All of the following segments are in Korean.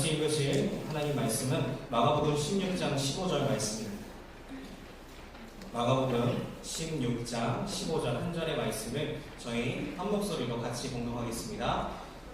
같이 읽으실 하나님 말씀은 마가복음 16장 15절 말씀입니다. 마가복음 16장 15절 한 절의 말씀을 저희 한 목소리로 같이 공동하겠습니다.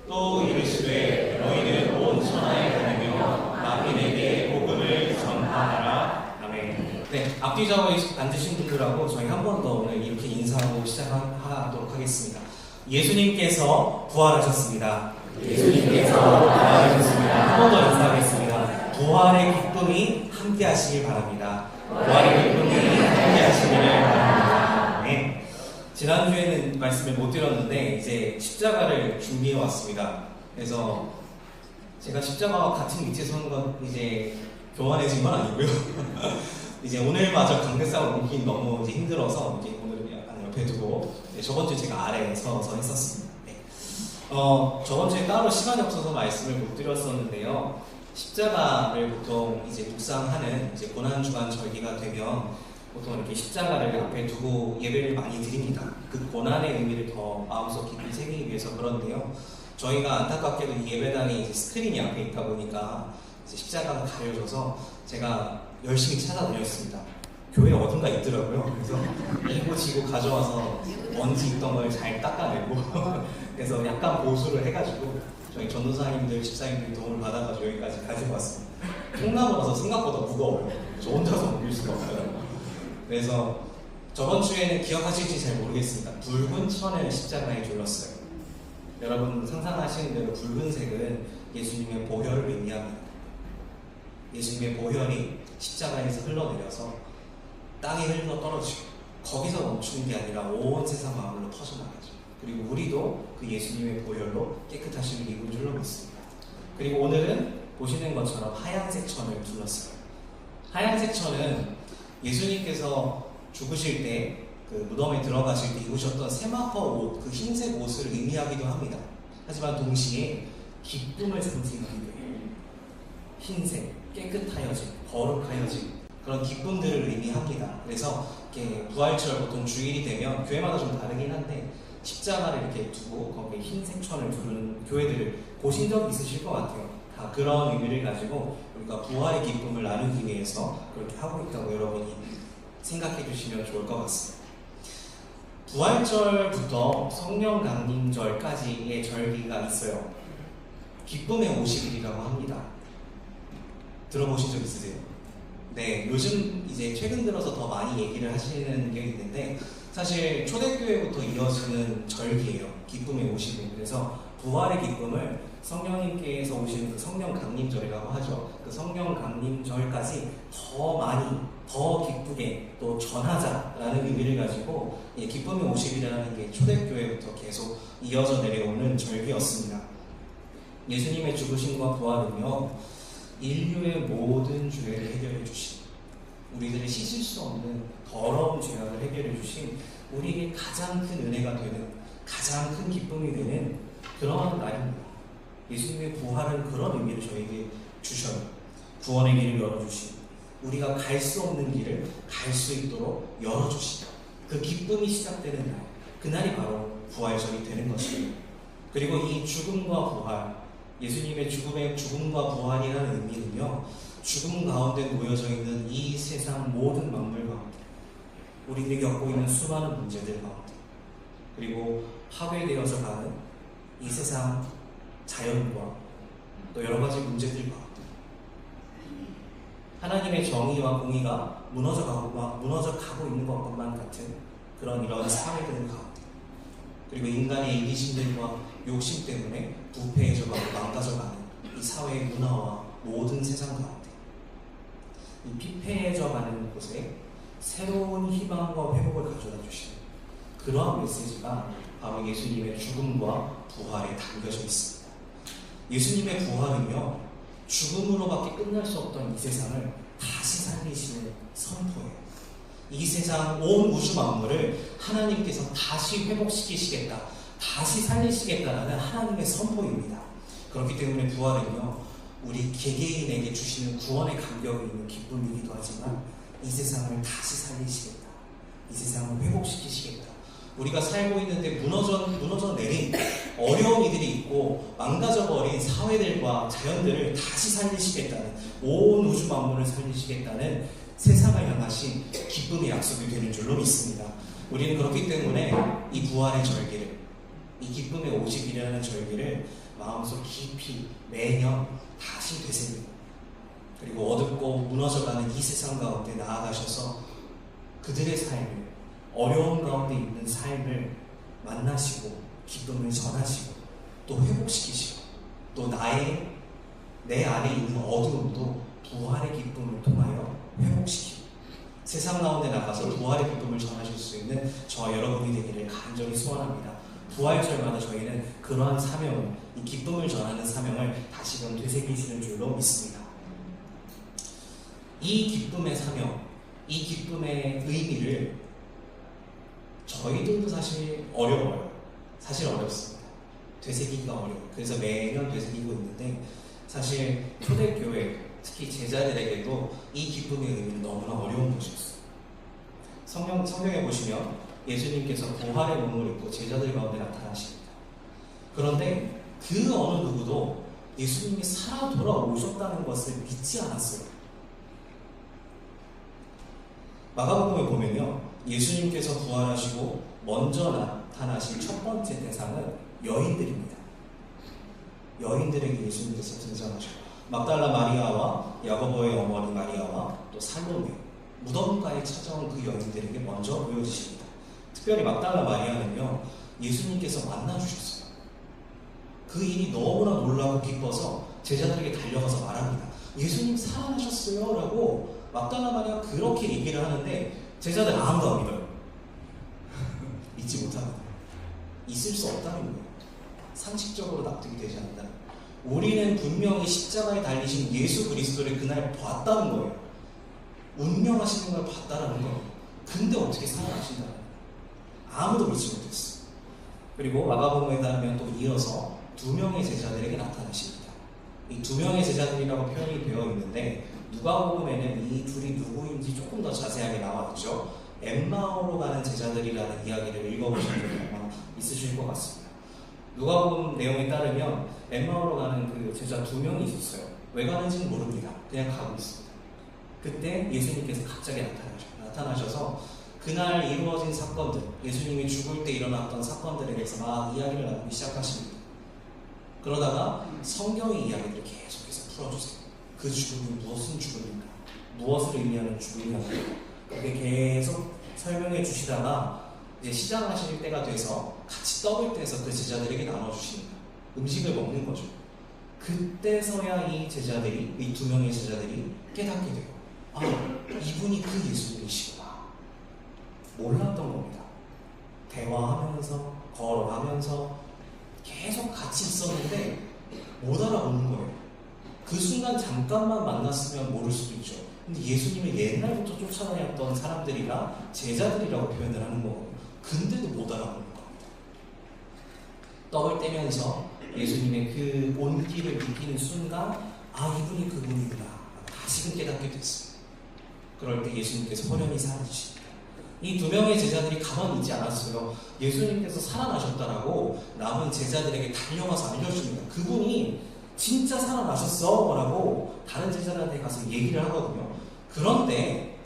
또 이르시되 너희는 온 천하에 다니며 만민에게 복음을 전파하라. 아멘. 네, 앞뒤 좌우에 앉으신 분들하고 저희 한 번 더 오늘 이렇게 인사하고 시작하도록 하겠습니다. 예수님께서 부활하셨습니다. 예수님께서 부활하셨습니다. 한 번더 인사하겠습니다. 부활의 기쁨이 함께 하시길 바랍니다. 부활의 기쁨이 함께 하시기를 바랍니다. 네. 지난주에는 말씀을 못 드렸는데 이제 십자가를 준비해 왔습니다. 그래서 제가 십자가와 같은 위치에 서는 건 이제 교환해진 건 아니고요. 이제 오늘마저 강대상을 옮기긴 너무 이제 힘들어서 이제 오늘은 약간 옆에 두고 네, 저번 주에 제가 아래에 서서 했었습니다. 네. 어, 저번 주에 따로 시간이 없어서 말씀을 못 드렸었는데요. 십자가를 보통 이제 묵상하는 이제 고난주간 절기가 되면 보통 이렇게 십자가를 앞에 두고 예배를 많이 드립니다. 그 고난의 의미를 더 마음속 깊이 새기기 위해서 그런데요. 저희가 안타깝게도 이 예배당에 이제 스크린이 앞에 있다 보니까 십자가가 가려져서 제가 열심히 찾아다녔습니다. 교회 어딘가 있더라고요. 그래서 이고 지고 가져와서 먼지 있던 걸 잘 닦아내고 그래서 약간 보수를 해가지고 저희 전도사님들, 집사님들 도움을 받아가지고 여기까지 가지고 왔습니다. 통나무라서 생각보다 무거워요. 저 혼자서 옮길 수가 없어요. 그래서 저번 주에는 기억하실지 잘 모르겠습니다. 붉은 천을 십자가에 둘렀어요. 여러분 상상하시는 대로 붉은색은 예수님의 보혈을 의미합니다. 예수님의 보혈이 십자가에서 흘러내려서 땅에 흘러 떨어지고 거기서 멈추는 게 아니라 온 세상 마음으로 퍼져나가죠. 그리고 우리도 그 예수님의 보혈로 깨끗하심을 입은 줄로 믿습니다. 그리고 오늘은 보시는 것처럼 하얀색 천을 둘렀어요. 하얀색 천은 예수님께서 죽으실 때 그 무덤에 들어가실 때 입으셨던 세마포 옷, 그 흰색 옷을 의미하기도 합니다. 하지만 동시에 기쁨을 상징하기도 해요. 흰색, 깨끗하여진, 거룩하여진 그런 기쁨들을 의미합니다. 그래서 이렇게 부활절 보통 주일이 되면 교회마다 좀 다르긴 한데 십자가를 이렇게 두고 거기에 흰색 천을 두르는 교회들을 보신 적 있으실 것 같아요. 다 그런 의미를 가지고 우리가 부활의 기쁨을 나누기 위해서 그렇게 하고 있다고 여러분이 생각해 주시면 좋을 것 같습니다. 부활절부터 성령 강림절까지의 절기가 있어요. 기쁨의 50일이라고 합니다. 들어보신 적 있으세요? 네, 요즘 이제 최근 들어서 더 많이 얘기를 하시는 게 있는데 사실 초대교회부터 이어지는 절기예요. 기쁨의 50일. 그래서 부활의 기쁨을 성령님께서 오시는 그 성령 강림절이라고 하죠. 그 성령 강림절까지 더 많이, 더 기쁘게 또 전하자라는 의미를 가지고 이 기쁨의 50일이라는 게 초대교회부터 계속 이어져 내려오는 절기였습니다. 예수님의 죽으심과 부활은요, 인류의 모든 죄를 해결해 주신 우리들의 씻을 수 없는 더러운 죄악을 해결해 주신 우리에게 가장 큰 은혜가 되는 가장 큰 기쁨이 되는 그러한 날입니다. 예수님의 부활은 그런 의미를 저에게 주셔요. 구원의 길을 열어주시고 우리가 갈 수 없는 길을 갈 수 있도록 열어주시다. 그 기쁨이 시작되는 날, 그날이 바로 부활절이 되는 것이에요. 그리고 이 죽음과 부활, 예수님의 죽음의 죽음과 부활이라는 의미는요, 죽음 가운데 놓여져 있는 이 세상 모든 만물 가운데, 우리들이 겪고 있는 수많은 문제들 가운데, 그리고 파괴되어서 가는 이 세상 자연과 또 여러 가지 문제들 가운데, 하나님의 정의와 공의가 무너져 가고, 무너져 가고 있는 것것만 같은 그런 이런 사회들 가운데, 그리고 인간의 이기심들과 욕심 때문에 부패해져가고 망가져가는 이 사회의 문화와 모든 세상 가운데 이 피폐해져가는 곳에 새로운 희망과 회복을 가져다 주시는 그러한 메시지가 바로 예수님의 죽음과 부활에 담겨져 있습니다. 예수님의 부활은요 죽음으로밖에 끝날 수 없던 이 세상을 다시 살리시는 선포예요. 이 세상 온 우주 만물을 하나님께서 다시 회복시키시겠다, 다시 살리시겠다라는 하나님의 선포입니다. 그렇기 때문에 부활은요, 우리 개개인에게 주시는 구원의 감격이 있는 기쁨이기도 하지만 이 세상을 다시 살리시겠다, 이 세상을 회복시키시겠다, 우리가 살고 있는데 무너져, 무너져 내린 어려운 이들이 있고 망가져버린 사회들과 자연들을 다시 살리시겠다는 온 우주 만물을 살리시겠다는 세상을 향하신 기쁨의 약속이 되는 줄로 믿습니다. 우리는 그렇기 때문에 이 부활의 절기를 이 기쁨의 50일이라는 절기를 마음속 깊이 매년 다시 되새기고 그리고 어둡고 무너져가는 이 세상 가운데 나아가셔서 그들의 삶을 어려운 가운데 있는 삶을 만나시고 기쁨을 전하시고 또 회복시키시고 또 나의 내 안에 있는 어두움도 부활의 기쁨을 회복시키고 세상 가운데 나가서 부활의 기쁨을 전하실 수 있는 저와 여러분이 되기를 간절히 소원합니다. 부활절마다 저희는 그러한 사명을, 이 기쁨을 전하는 사명을 다시금 되새기시는 줄로 믿습니다. 이 기쁨의 사명, 이 기쁨의 의미를 저희들도 사실 어려워요. 사실 어렵습니다. 되새기기가 어려워요. 그래서 매년 되새기고 있는데 사실 초대교회, 특히 제자들에게도 이 기쁨의 의미는 너무나 어려운 것이었어요. 성경, 성경에 보시면 예수님께서 부활의 몸을 입고 제자들 가운데 나타나십니다. 그런데 그 어느 누구도 예수님이 살아 돌아오셨다는 것을 믿지 않았어요. 마가복음에 보면요. 예수님께서 부활하시고 먼저 나타나신 첫 번째 대상은 여인들입니다. 여인들에게 예수님께서 등장하셔요. 막달라 마리아와 야고보의 어머니 마리아와 또 살로메 무덤가에 찾아온 그 여인들에게 먼저 보여주십니다. 특별히 막달라 마리아는요 예수님께서 만나 주셨어요. 그 일이 너무나 놀라고 기뻐서 제자들에게 달려가서 말합니다. 예수님 살아나셨어요 라고 막달라 마리아가 그렇게 얘기를 하는데 제자들 아무도 안 믿어요. 믿지 못합니다. 있을 수 없다는 거예요. 상식적으로 납득이 되지 않는다. 우리는 분명히 십자가에 달리신 예수 그리스도를 그날 봤다는 거예요. 운명하시는 걸 봤다라는 거예요. 근데 어떻게 거예요. 아무도 믿지 못했어. 그리고 마가복음에 따르면 또 이어서 두 명의 제자들에게 나타나십니다. 이 두 명의 제자들이라고 표현이 되어 있는데 누가복음에는 이 둘이 누구인지 조금 더 자세하게 나와 있죠. 엠마오로 가는 제자들이라는 이야기를 읽어보신 적이 아마 있으실 것 같습니다. 누가복음 내용에 따르면 엠마오로 가는 그 제자 두 명이 있었어요. 왜 가는지는 모릅니다. 그냥 가고 있습니다. 그때 예수님께서 갑자기 나타나셔, 나타나셔 서 그날 이루어진 사건들, 예수님이 죽을 때 일어났던 사건들에 대해서 막 이야기를 나누기 시작하십니다. 그러다가 성경의 이야기들을 계속해서 풀어주세요. 그 죽음이 무엇은 죽음인가? 무엇을 의미하는 죽음인가? 그렇게 계속 설명해 주시다가 이제 시작하실 때가 돼서 같이 떡을 떼서 그 제자들에게 나눠주십니다. 음식을 먹는 거죠. 그때서야 이 제자들이, 이 두 명의 제자들이 깨닫게 돼요. 아, 이분이 그 예수님이시구나. 몰랐던 겁니다. 대화하면서, 걸어가면서 계속 같이 있었는데 못 알아보는 거예요. 그 순간 잠깐만 만났으면 모를 수도 있죠. 근데 예수님을 옛날부터 쫓아다녔던 사람들이라 제자들이라고 표현을 하는 거거든요. 근데도 못 알아보는 겁니다. 떡을 떼면서 예수님의 그 온기를 느끼는 순간 아 이분이 그분이구나 다시금 깨닫게 됐어요. 그럴 때 예수님께서 호련히 사라지십니다. 이 두 명의 제자들이 가만히 있지 않았어요. 예수님께서 살아나셨다라고 남은 제자들에게 달려가서 알려줍니다. 그분이 진짜 살아나셨어 라고 다른 제자들한테 가서 얘기를 하거든요. 그런데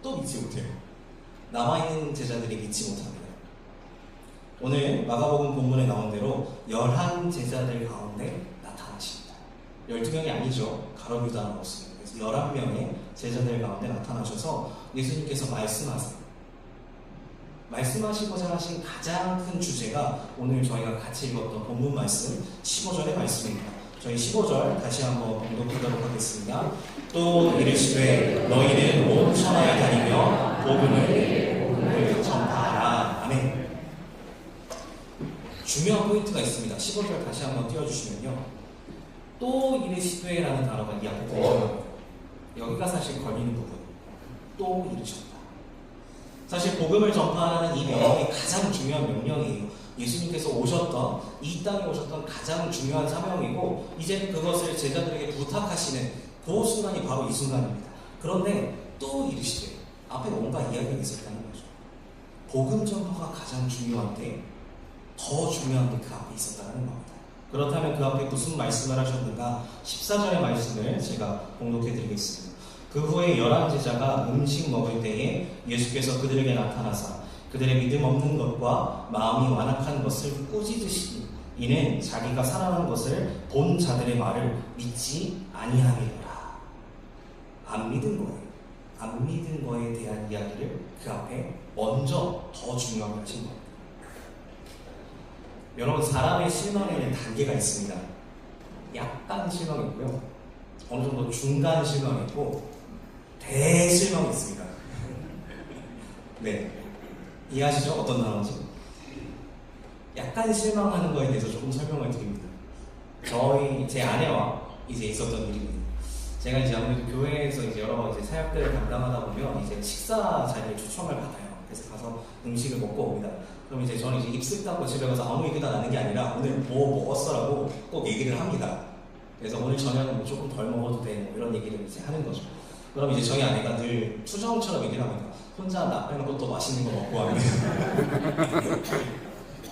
또 믿지 못해요. 남아있는 제자들이 믿지 못합니다. 오늘 마가복음 본문에 나온 대로 열한 제자들 가운데 나타나십니다. 12명이 아니죠. 가로 유다 넣었습니다. 그래서 11명의 제자들 가운데 나타나셔서 예수님께서 말씀하세요. 말씀하시고자 하신 가장 큰 주제가 오늘 저희가 같이 읽었던 본문 말씀 15절의 말씀입니다. 저희 15절 다시 한번 봉독하도록 하겠습니다. 또 이르시되 너희는 온 천하에 다니며 복음을 전파하라. 아멘. 중요한 포인트가 있습니다. 15절 다시 한번 띄워주시면요. 또 이르시되라는 단어가 이 앞에 들어요. 여기가 사실 걸리는 부분. 또 이르셨다. 사실 복음을 전파하는 이 명령이 가장 중요한 명령이에요. 예수님께서 오셨던 이 땅에 오셨던 가장 중요한 사명이고 이제는 그것을 제자들에게 부탁하시는 그 순간이 바로 이 순간입니다. 그런데 또 이르시되 앞에 뭔가 이야기가 있었다는 거죠. 복음 전파가 가장 중요한데 더 중요한 게 그 앞에 있었다는 겁니다. 그렇다면 그 앞에 무슨 말씀을 하셨는가? 14절의 말씀을 제가 공독해 드리겠습니다. 그 후에 열한 제자가 음식 먹을 때에 예수께서 그들에게 나타나사 그들의 믿음 없는 것과 마음이 완악한 것을 꾸짖으시니 이는 자기가 살아난 것을 본 자들의 말을 믿지 아니함이로라. 안 믿은 거예요. 안 믿은 거에 대한 이야기를 그 앞에 먼저 더 중요하게 하신 겁니다. 여러분 사람의 실망에는 단계가 있습니다. 약간 실망했고요. 어느 정도 중간 실망했고 대실망이 있습니다. 네. 이해하시죠? 어떤 단어인지? 약간 실망하는 거에 대해서 조금 설명을 드립니다. 저희, 제 아내와 이제 있었던 일입니다. 제가 이제 아무래도 교회에서 이제 여러 이제 사역들을 담당하다 보면 이제 식사 자리에 초청을 받아요. 그래서 가서 음식을 먹고 옵니다. 그럼 이제 저는 이제 입술 닦고 집에 가서 아무 얘기도 안 하는 게 아니라 오늘 뭐 먹었어라고 꼭 얘기를 합니다. 그래서 오늘 저녁은 뭐 조금 덜 먹어도 돼. 뭐 이런 얘기를 이제 하는 거죠. 그럼 이제 저희 아내가 늘 투정처럼 얘기를 합니다. 혼자 나 빼놓고 또 맛있는 거 먹고 하면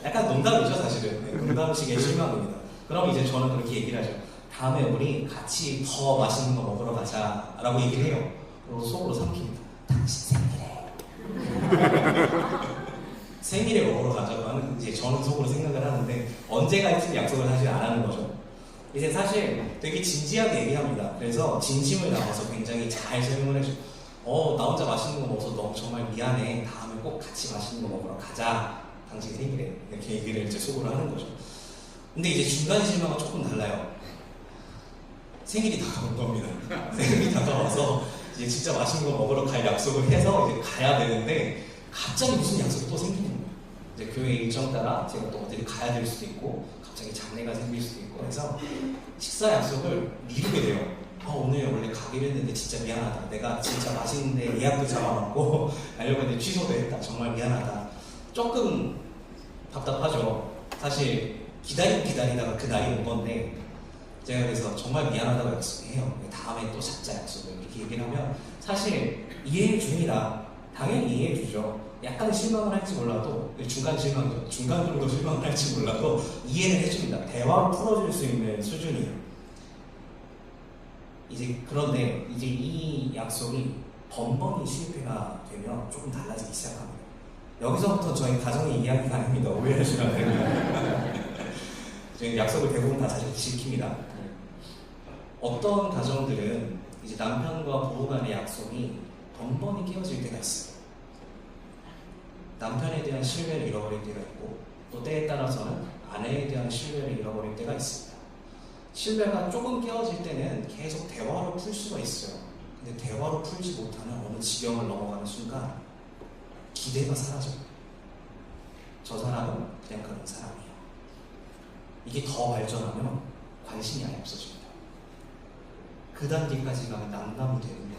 약간 농담이죠 사실은 네, 농담식의 실망입니다. 그럼 이제 저는 그렇게 얘기를 하죠. 다음에 우리 같이 더 맛있는 거 먹으러 가자 라고 얘기를 해요. 그리고 속으로 삼킵니다. 당신 생일에 생일에 먹으러 가자고 하는 이제 저는 속으로 생각을 하는데 언제 갈지 약속을 사실 안 하는 거죠. 이제 사실 되게 진지하게 얘기합니다. 그래서 진심을 담아서 굉장히 잘 설명을 해줘. 어, 나 혼자 맛있는 거 먹어서 너무 정말 미안해. 다음에 꼭 같이 맛있는 거 먹으러 가자. 당신 생일에. 이렇게 얘기를 이제 속으로 하는 거죠. 근데 이제 중간 실망은 조금 달라요. 생일이 다가온 겁니다. 생일이 다가와서 이제 진짜 맛있는 거 먹으러 갈 약속을 해서 이제 가야 되는데 갑자기 무슨 약속이 또 생기는 거예요. 이제 교회 일정 따라 제가 또 어디를 가야 될 수도 있고 갑자기 장례가 생길 수도 있고 해서 식사 약속을 미루게 돼요. 아, 오늘 원래 가기로 했는데 진짜 미안하다. 내가 진짜 맛있는데 예약도 잡아놨고 가려고 했는데 취소도 했다. 정말 미안하다. 조금 답답하죠. 사실 기다리고 기다리다가 그 날이 온 건데 제가 그래서 정말 미안하다고 약속해요. 다음에 또 잡자 약속을 이렇게 얘기를 하면 사실 이해해 줍니다. 당연히 이해해 주죠. 약간 실망을 할지 몰라도 중간 실망이죠. 중간 정도 실망을 할지 몰라도 이해를 해줍니다. 대화로 풀어줄 수 있는 수준이에요. 이제 그런데 이제 이 약속이 번번이 실패가 되면 조금 달라지기 시작합니다. 여기서부터 저희 가정의 이야기가 아닙니다. 오해하시면 안 됩니다. 저희 약속을 대부분 다 잘 지킵니다. 어떤 가정들은 이제 남편과 부부 간의 약속이 번번이 깨어질 때가 있어요. 남편에 대한 신뢰를 잃어버릴 때가 있고 또 때에 따라서는 아내에 대한 신뢰를 잃어버릴 때가 있습니다. 신뢰가 조금 깨어질 때는 계속 대화로 풀 수가 있어요. 근데 대화로 풀지 못하는 어느 지경을 넘어가는 순간 기대가 사라져요. 저 사람은 그냥 그런 사람이에요. 이게 더 발전하면 관심이 아예 없어집니다. 그 단계까지 가면 난감이 되는데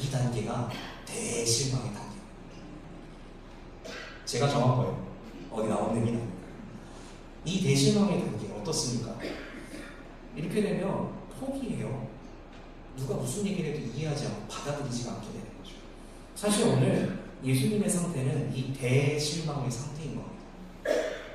이 단계가 대실망의 단계. 제가 정한 거예요. 어디 나온 얘기는 아닙니다. 이 대실망의 단계 어떻습니까? 이렇게 되면 포기해요. 누가 무슨 얘기를 해도 이해하지 않고 받아들이지 않게 되는 거죠. 사실 오늘 예수님의 상태는 이 대실망의 상태인 겁니다.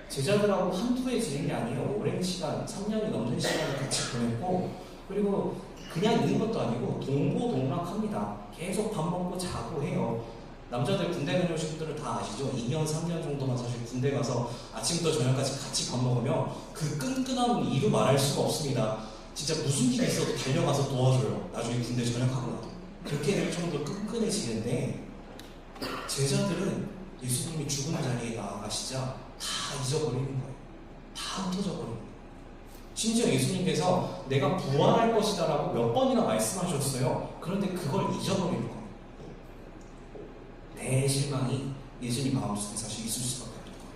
제자들하고 한두 해 지낸 게 아니에요. 오랜 시간, 3년이 넘는 시간을 같이 보냈고, 그리고 그냥 있는 것도 아니고 동고동락합니다. 계속 밥 먹고 자고 해요. 남자들 군대 다녀오신 분들은 다 아시죠? 2년, 3년 정도만 사실 군대 가서 아침부터 저녁까지 같이 밥 먹으면 그 끈끈함은 이루 말할 수가 없습니다. 진짜 무슨 일이 있어도 달려가서 도와줘요. 나중에 군대 전역하고 나도. 그렇게 될 정도로 끈끈해지는데 제자들은 예수님이 죽은 자리에 나아가시자 다 잊어버리는 거예요. 다 흩어져 버리는 거예요. 심지어 예수님께서 내가 부활할 것이다라고 몇 번이나 말씀하셨어요. 그런데 그걸 잊어버리는 거예요. 대실망이 예수님 마음속에 사실 있을 수밖에 없는 거예요.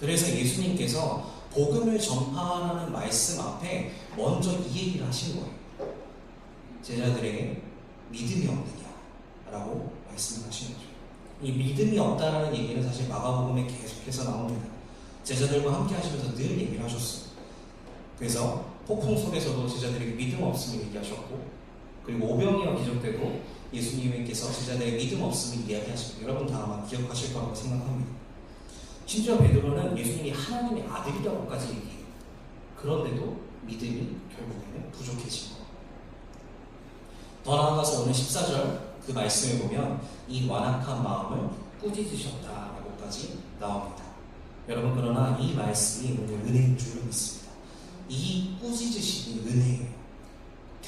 그래서 예수님께서 복음을 전파하라는 말씀 앞에 먼저 이 얘기를 하신 거예요. 제자들에게 믿음이 없느냐라고 말씀하신 거죠. 이 믿음이 없다라는 얘기는 사실 마가복음에 계속해서 나옵니다. 제자들과 함께 하시면서 늘 얘기를 하셨어요. 그래서 폭풍 속에서도 제자들에게 믿음 없음을 얘기하셨고, 그리고 오병이어 기적 때도 예수님께서 제자들의 믿음 없음을 이야기하시고 여러분 다 아마 기억하실 거라고 생각합니다. 심지어 베드로는 예수님이 하나님의 아들이라고까지 얘기해요. 그런데도 믿음이 결국에는 부족해진 거. 더 나아가서 오늘 14절 그 말씀에 보면 이 완악한 마음을 꾸짖으셨다라고까지 나옵니다. 여러분 그러나 이 말씀이 오늘 은혜인 줄로 믿습니다. 이 꾸짖으심이 은혜예요.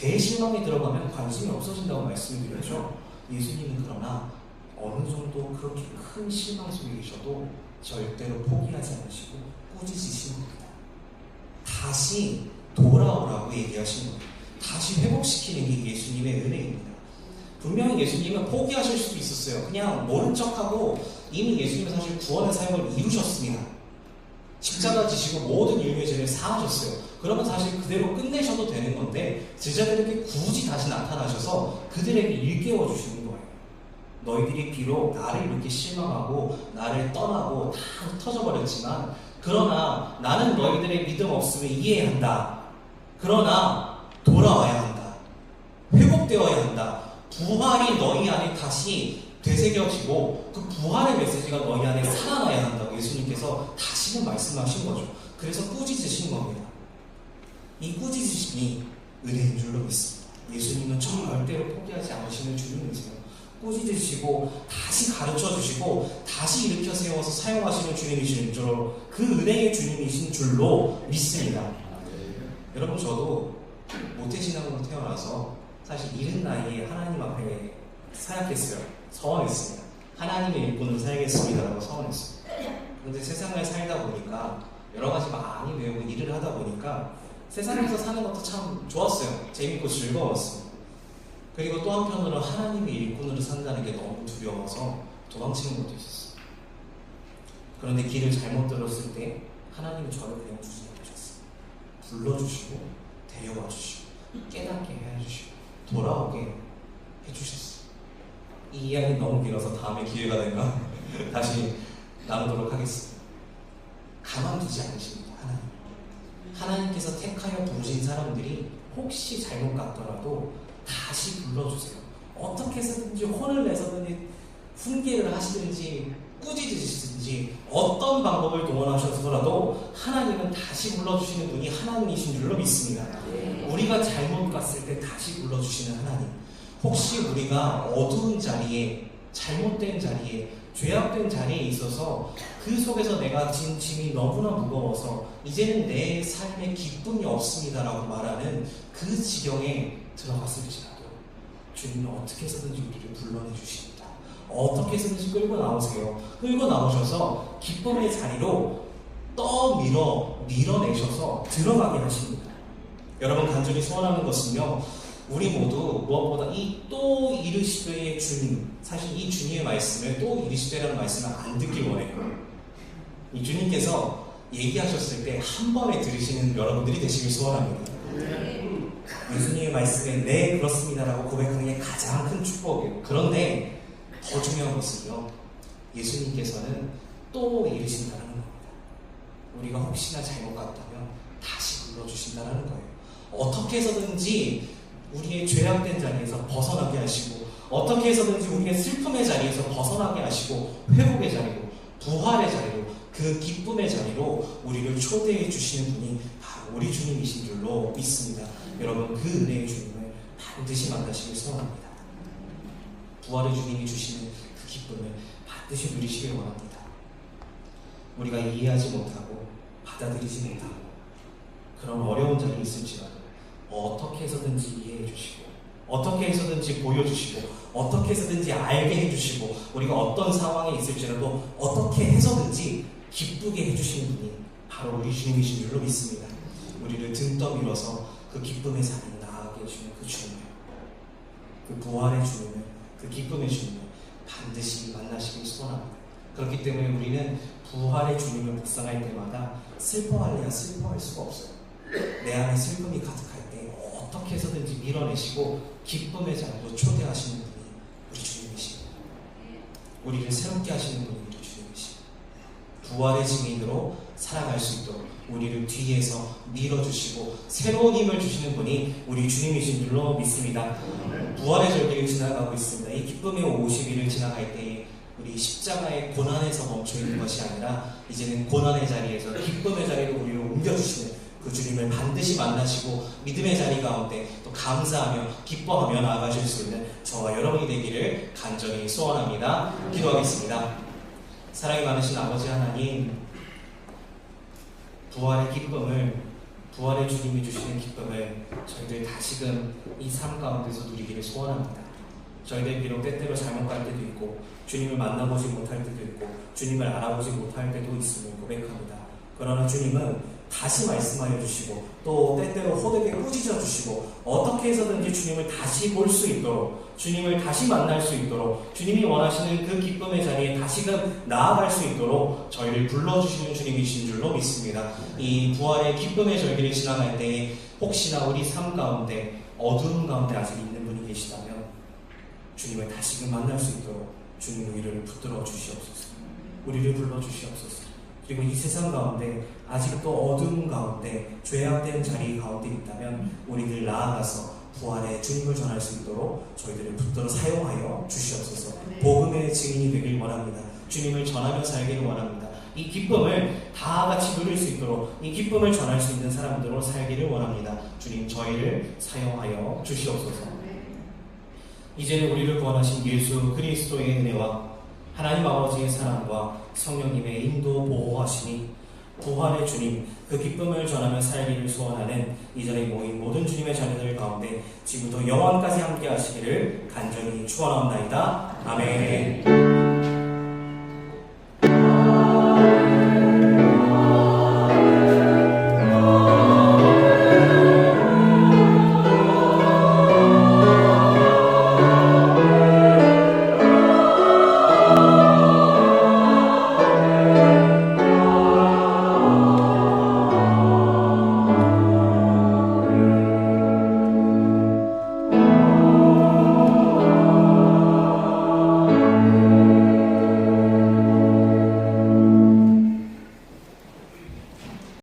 대실망에 들어가면 관심이 없어진다고 말씀을 드렸죠. 예수님은 그러나 어느 정도 그렇게 큰 실망 속에 계셔도 절대로 포기하지 않으시고 꾸짖으신 겁니다. 다시 돌아오라고 얘기하신 거예요. 다시 회복시키는 게 예수님의 은혜입니다. 분명히 예수님은 포기하실 수도 있었어요. 그냥 모른 척하고 이미 예수님은 사실 구원의 사역을 이루셨습니다. 십자가 지시고 모든 인류의 죄를 사하셨어요. 그러면 사실 그대로 끝내셔도 되는 건데 제자들에게 굳이 다시 나타나셔서 그들에게 일깨워 주시는 거예요. 너희들이 비록 나를 이렇게 실망하고 나를 떠나고 다 흩어져버렸지만 그러나 나는 너희들의 믿음 없음을 이해한다. 그러나 돌아와야 한다. 회복되어야 한다. 부활이 너희 안에 다시 되새겨지고 그 부활의 메시지가 너희 안에 살아나야 한다고 예수님께서 다시금 말씀하신 거죠. 그래서 꾸짖으신 겁니다. 이 꾸짖으심이 은혜인 줄로 믿습니다. 예수님은 절대로 포기하지 않으시는 주님이세요. 꾸짖으시고 다시 가르쳐 주시고 다시 일으켜 세워서 사용하시는 주님이신 줄로 그 은혜의 주님이신 줄로 믿습니다. 여러분 저도 모태신앙으로 태어나서 사실 이른 나이에 하나님 앞에 사약했어요. 서원했습니다. 하나님의 일꾼으로 살겠습니다라고 서원했어요. 그런데 세상을 살다 보니까 여러 가지 많이 배우고 일을 하다 보니까 세상에서 사는 것도 참 좋았어요. 재밌고 즐거웠어요. 그리고 또 한편으로 하나님의 일꾼으로 산다는 게 너무 두려워서 도망치는 것도 있었어요. 그런데 길을 잘못 들었을 때 하나님은 저를 그냥 두지 않으셨어요. 불러주시고 데려와 주시고 깨닫게 해주시고 돌아오게 해주셨어요. 이 이야기 너무 길어서 다음에 기회가 되면 다시 나누도록 하겠습니다. 가만두지 않으십니다. 하나님. 하나님께서 택하여 부르신 사람들이 혹시 잘못 갔더라도 다시 불러주세요. 어떻게 해서든지 혼을 내서든지 훈계를 하시든지 꾸짖으시든지 어떤 방법을 동원하셔서라도 하나님은 다시 불러주시는 분이 하나님이신 줄로 믿습니다. 우리가 잘못 갔을 때 다시 불러주시는 하나님. 혹시 우리가 어두운 자리에, 잘못된 자리에, 죄악된 자리에 있어서 그 속에서 내가 진 짐이 너무나 무거워서 이제는 내 삶에 기쁨이 없습니다라고 말하는 그 지경에 들어갔을지라도 주님은 어떻게 해서든지 우리를 불러내 주십니다. 어떻게 해서든지 끌고 나오세요. 끌고 나오셔서 기쁨의 자리로 떠밀어 밀어내셔서 들어가게 하십니다. 여러분 간절히 소원하는 것은요. 우리 모두 무엇보다 이 또 이르시되의 주님, 사실 이 주님의 말씀을 또 이르시되라는 말씀을 안 듣길 원해요. 이 주님께서 얘기하셨을 때 한 번에 들으시는 여러분들이 되시길 소원합니다. 예수님의 말씀에 네 그렇습니다라고 고백하는 게 가장 큰 축복이에요. 그런데 더 중요한 것은요. 예수님께서는 또 이르신다는 겁니다. 우리가 혹시나 잘못 갔다면 다시 불러주신다는 거예요. 어떻게 해서든지 우리의 죄악된 자리에서 벗어나게 하시고 어떻게 해서든지 우리의 슬픔의 자리에서 벗어나게 하시고 회복의 자리로 부활의 자리로 그 기쁨의 자리로 우리를 초대해 주시는 분이 바로 우리 주님이신 줄로 믿습니다. 여러분 그 은혜의 주님을 반드시 만나시길 소원합니다. 부활의 주님이 주시는 그 기쁨을 반드시 누리시길 원합니다. 우리가 이해하지 못하고 받아들이지 못하고 그런 어려운 자리에 있을지라도 어떻게 해서든지 이해해 주시고 어떻게 해서든지 보여주시고 어떻게 해서든지 알게 해주시고 우리가 어떤 상황에 있을지라도 어떻게 해서든지 기쁘게 해주시는 분이 바로 우리 주님이신 줄로 믿습니다. 우리를 등 떠밀어서 그 기쁨의 자리에 나아가게 해주는 그 주님을 그 부활의 주님을 그 기쁨의 주님을 반드시 만나시길 소원합니다. 그렇기 때문에 우리는 부활의 주님을 묵상할 때마다 슬퍼할래야 슬퍼할 수가 없어요. 내 안에 슬픔이 가득할 때 어떻게 해서든지 밀어내시고 기쁨의 자리로 초대하시는 분이 우리 주님이십니다. 우리를 새롭게 하시는 분이 우리 주님이십니다. 부활의 증인으로 살아갈 수 있도록 우리를 뒤에서 밀어주시고 새로운 힘을 주시는 분이 우리 주님이신 줄로 믿습니다. 부활의 절기를 지나가고 있습니다. 이 기쁨의 50일을 지나갈 때에 우리 십자가의 고난에서 멈춰 있는 것이 아니라 이제는 고난의 자리에서 기쁨의 자리로 우리를 옮겨주시는 그 주님을 반드시 만나시고 믿음의 자리 가운데 또 감사하며 기뻐하며 나아가실 수 있는 저와 여러분이 되기를 간절히 소원합니다. 기도하겠습니다. 사랑이 많으신 아버지 하나님, 부활의 기쁨을 부활의 주님이 주시는 기쁨을 저희들 다시금 이 삶 가운데서 누리기를 소원합니다. 저희들 비록 때때로 잘못 갈 때도 있고 주님을 만나보지 못할 때도 있고 주님을 알아보지 못할 때도 있음을 고백합니다. 그러나 주님은 다시 말씀하여 주시고 또 때때로 호되게 꾸짖어 주시고 어떻게 해서든지 주님을 다시 볼 수 있도록 주님을 다시 만날 수 있도록 주님이 원하시는 그 기쁨의 자리에 다시금 나아갈 수 있도록 저희를 불러주시는 주님이신 줄로 믿습니다. 이 부활의 기쁨의 절기를 지나갈 때에 혹시나 우리 삶 가운데 어두운 가운데 아직 있는 분이 계시다면 주님을 다시금 만날 수 있도록 주님 우리를 붙들어 주시옵소서. 우리를 불러 주시옵소서. 그리고 이 세상 가운데 아직도 어두운 가운데 죄악된 자리 가운데 있다면 우리들 나아가서 부활의 주님을 전할 수 있도록 저희들을 붙들어 사용하여 주시옵소서. 복음의 증인이 되길 원합니다. 주님을 전하며 살기를 원합니다. 이 기쁨을 다 같이 누릴 수 있도록 이 기쁨을 전할 수 있는 사람들로 살기를 원합니다. 주님 저희를 사용하여 주시옵소서. 이제는 우리를 구원하신 예수 그리스도의 은혜와 하나님 아버지의 사랑과 성령님의 인도 보호하심이 부활의 주님 그 기쁨을 전하며 살기를 소원하는 이 자리에 모인 모든 주님의 자녀들 가운데 지금부터 영원까지 함께 하시기를 간절히 축원합니다. 아멘.